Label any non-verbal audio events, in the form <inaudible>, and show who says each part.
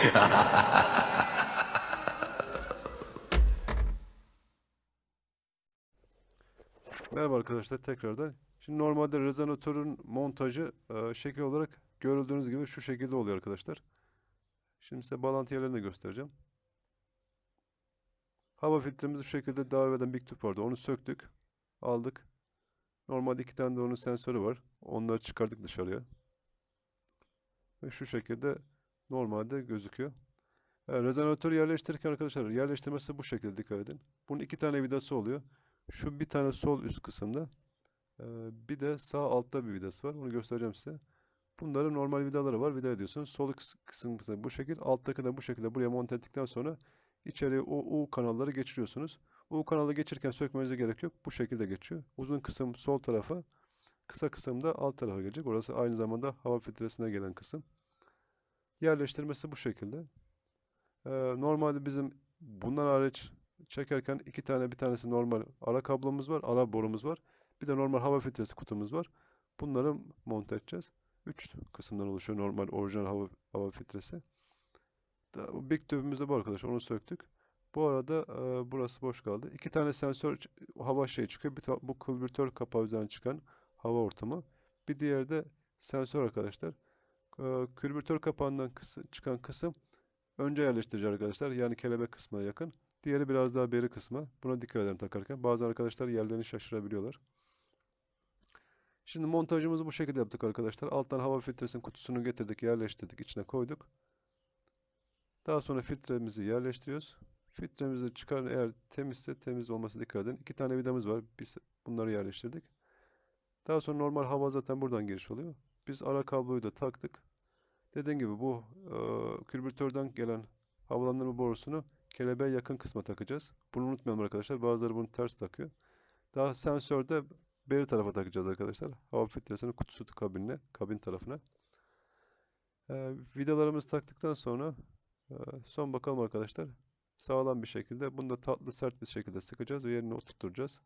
Speaker 1: <laughs> Merhaba arkadaşlar tekrardan. Şimdi normalde rezonatörün montajı e, şekil olarak görüldüğünüz gibi şu şekilde oluyor arkadaşlar. Şimdi size bağlantı yerlerini de göstereceğim. Hava filtremiz şu şekilde devam eden bir tüp vardı. Onu söktük. Aldık. Normalde iki tane de onun sensörü var. Onları çıkardık dışarıya. Ve şu şekilde normalde gözüküyor. E, rezonatörü yerleştirirken arkadaşlar yerleştirmesi bu şekilde dikkat edin. Bunun iki tane vidası oluyor. Şu bir tane sol üst kısımda. bir de sağ altta bir vidası var. Onu göstereceğim size. Bunların normal vidaları var. Vida ediyorsunuz. Sol kıs- kısım kısım bu şekil. Alttaki de bu şekilde buraya monte ettikten sonra içeriye o U kanalları geçiriyorsunuz. U kanalı geçirirken sökmenize gerek yok. Bu şekilde geçiyor. Uzun kısım sol tarafa. Kısa kısım da alt tarafa gelecek. Orası aynı zamanda hava filtresine gelen kısım. Yerleştirmesi bu şekilde. Ee, normalde bizim bundan hariç çekerken iki tane bir tanesi normal ara kablomuz var, ara borumuz var. Bir de normal hava filtresi kutumuz var. Bunları monte edeceğiz. Üç kısımdan oluşuyor normal orijinal hava, hava filtresi. Da, big tübümüz de bu arkadaşlar onu söktük. Bu arada e, burası boş kaldı. İki tane sensör hava şey çıkıyor. Bir bu külbütör kapağı üzerinden çıkan hava ortamı. Bir diğeri de sensör arkadaşlar. E, külbütör kapağından kısı- çıkan kısım önce yerleştirici arkadaşlar. Yani kelebek kısmına yakın. Diğeri biraz daha beri kısmı. Buna dikkat edin takarken. Bazı arkadaşlar yerlerini şaşırabiliyorlar. Şimdi montajımızı bu şekilde yaptık arkadaşlar. Alttan hava filtresinin kutusunu getirdik, yerleştirdik, içine koyduk. Daha sonra filtremizi yerleştiriyoruz. Filtremizi çıkar eğer temizse temiz olması dikkat edin. İki tane vidamız var. Biz bunları yerleştirdik. Daha sonra normal hava zaten buradan giriş oluyor. Biz ara kabloyu da taktık. Dediğim gibi bu e, külbütörden gelen havalandırma borusunu kelebeğe yakın kısma takacağız. Bunu unutmayalım arkadaşlar. Bazıları bunu ters takıyor. Daha sensörde beri tarafa takacağız arkadaşlar. Hava filtresinin kutusu kabinine, kabin tarafına. E, vidalarımızı taktıktan sonra e, son bakalım arkadaşlar. Sağlam bir şekilde bunu da tatlı sert bir şekilde sıkacağız ve yerine oturtturacağız.